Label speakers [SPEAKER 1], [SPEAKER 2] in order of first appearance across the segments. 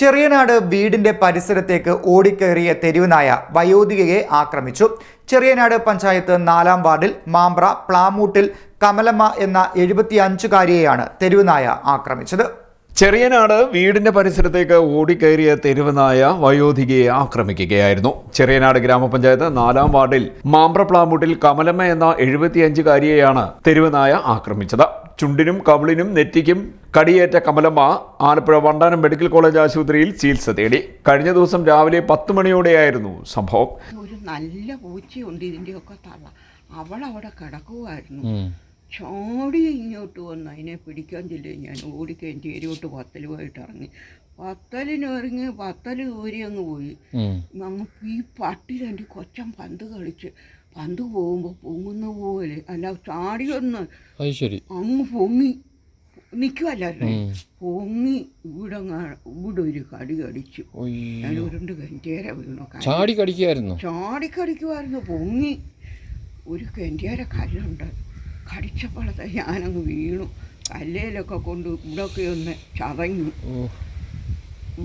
[SPEAKER 1] ചെറിയനാട് വീടിന്റെ പരിസരത്തേക്ക് ഓടിക്കേറിയ തെരുവനായ വയോധികയെ ആക്രമിച്ചു. ചെറിയനാട് പഞ്ചായത്ത് നാലാം വാർഡിൽ മാമ്പ്ര പ്ലാമൂട്ടിൽ കമലമ്മ എന്ന എഴുപത്തിയഞ്ചുകാരിയെയാണ് തെരുവനായ ആക്രമിച്ചത്.
[SPEAKER 2] ചെറിയനാട് വീടിന്റെ പരിസരത്തേക്ക് ഓടിക്കയറിയ തെരുവനായ വയോധികയെ ആക്രമിക്കുകയായിരുന്നു. ചെറിയനാട് ഗ്രാമപഞ്ചായത്ത് നാലാം വാർഡിൽ മാമ്പ്ര പ്ലാമൂട്ടിൽ കമലമ്മ എന്ന എഴുപത്തിയഞ്ചുകാരിയെയാണ് തെരുവനായ ആക്രമിച്ചത്. ചുണ്ടിനും കവിളിനും നെറ്റിക്കും കടിയേറ്റ കമലമ്മ ആലപ്പുഴ വണ്ടാനം മെഡിക്കൽ കോളേജ് ആശുപത്രിയിൽ ചികിത്സ തേടി. കഴിഞ്ഞ ദിവസം രാവിലെ പത്ത് മണിയോടെയായിരുന്നു സംഭവം.
[SPEAKER 3] ഒരു നല്ല പൂച്ചയുണ്ട് ഇതിന്റെയൊക്കെ തള്ള. അവൾ അവിടെ കിടക്കുമായിരുന്നു ചാടി ഇങ്ങോട്ട് വന്ന്. അതിനെ പിടിക്കാൻ ചെല്ലുക ഞാൻ ഓടിക്കഴിഞ്ഞ് എരിയോട്ട് പത്തലുമായിട്ട് ഇറങ്ങി. പത്തലിന് ഇറങ്ങി പത്തൽ ഊരി അങ്ങ് പോയി നമുക്ക് ഈ പട്ടി കൊച്ചം കൊച്ചൻ പന്ത് കളിച്ച് പന്ത് പോകുമ്പോൾ പൊങ്ങുന്ന പോലെ. അല്ല ചാടിയൊന്ന്
[SPEAKER 4] വന്ന് ശരി.
[SPEAKER 3] അങ്ങ് പൊങ്ങി. നിൽക്കുമല്ലായിരുന്നു പൊങ്ങി ഇവിടെ ഇവിടെ ഒരു കടി കടിച്ചു. ഞാൻ. ഉരുണ്ട് വീണു. കൈ
[SPEAKER 4] ചാടി
[SPEAKER 3] കടിക്കുമായിരുന്നു പൊങ്ങി. ഒരു കെന്റിയാര കല്ലുണ്ട്. കടിച്ചപ്പോഴത്തെ ഞാനങ്ങ് വീണു. കല്ലേലൊക്കെ കൊണ്ട് ഇവിടെയൊക്കെ ഒന്ന് ചതഞ്ഞു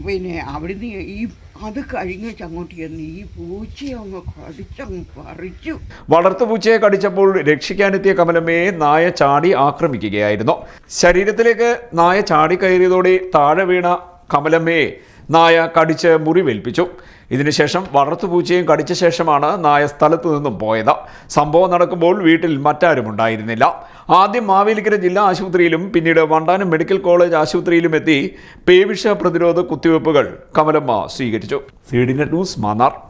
[SPEAKER 3] പിന്നെ അവിടുന്ന് ഈ അത് കഴിഞ്ഞ് അങ്ങോട്ട് ചെന്ന് ഈ പൂച്ചയെ അങ്ങ് കടിച്ചങ്ങ് പറിച്ചു.
[SPEAKER 2] വളർത്തുപൂച്ചയെ കടിച്ചപ്പോൾ രക്ഷിക്കാനെത്തിയ കമലമ്മയെ നായ ചാടി ആക്രമിക്കുകയായിരുന്നു. ശരീരത്തിലേക്ക് നായ ചാടി കയറിയതോടെ താഴെ വീണ കമലമ്മയെ നായ കടിച്ച് മുറിവേൽപ്പിച്ചു ഇതിനുശേഷം വളർത്തുപൂച്ചയും കടിച്ച ശേഷമാണ് നായ സ്ഥലത്തു നിന്നും പോയത്. സംഭവം നടക്കുമ്പോൾ വീട്ടിൽ മറ്റാരും ഉണ്ടായിരുന്നില്ല. ആദ്യം മാവേലിക്കര ജില്ലാ ആശുപത്രിയിലും പിന്നീട് വണ്ടാനം മെഡിക്കൽ കോളേജ് ആശുപത്രിയിലും എത്തി പേവിഷ പ്രതിരോധ കുത്തിവയ്പ്പുകൾ കമലമ്മ സ്വീകരിച്ചു. C news Mannar.